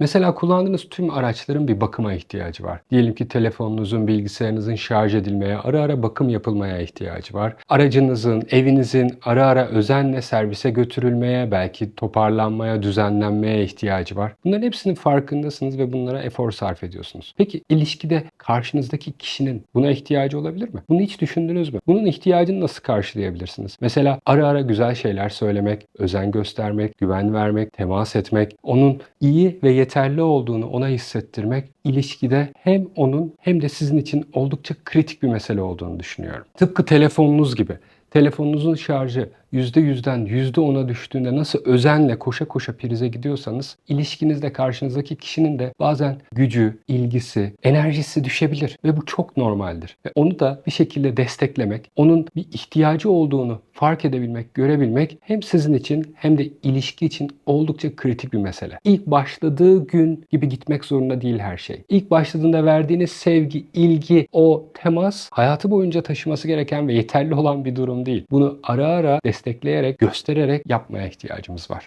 Mesela kullandığınız tüm araçların bir bakıma ihtiyacı var. Diyelim ki telefonunuzun, bilgisayarınızın şarj edilmeye, ara ara bakım yapılmaya ihtiyacı var. Aracınızın, evinizin ara ara özenle servise götürülmeye, belki toparlanmaya, düzenlenmeye ihtiyacı var. Bunların hepsinin farkındasınız ve bunlara efor sarf ediyorsunuz. Peki ilişkide karşınızdaki kişinin buna ihtiyacı olabilir mi? Bunu hiç düşündünüz mü? Bunun ihtiyacını nasıl karşılayabilirsiniz? Mesela ara ara güzel şeyler söylemek, özen göstermek, güven vermek, temas etmek, onun iyi ve yeterli olduğunu ona hissettirmek ilişkide hem onun hem de sizin için oldukça kritik bir mesele olduğunu düşünüyorum. Tıpkı telefonunuz gibi. Telefonunuzun şarjı %100'den %10'a düştüğünde nasıl özenle koşa koşa prize gidiyorsanız ilişkinizde karşınızdaki kişinin de bazen gücü, ilgisi, enerjisi düşebilir ve bu çok normaldir. Ve onu da bir şekilde desteklemek, onun bir ihtiyacı olduğunu fark edebilmek, görebilmek hem sizin için hem de ilişki için oldukça kritik bir mesele. İlk başladığı gün gibi gitmek zorunda değil her şey. İlk başladığında verdiğiniz sevgi, ilgi, o temas hayatı boyunca taşıması gereken ve yeterli olan bir durum değil. Bunu ara ara destekleyerek, göstererek yapmaya ihtiyacımız var.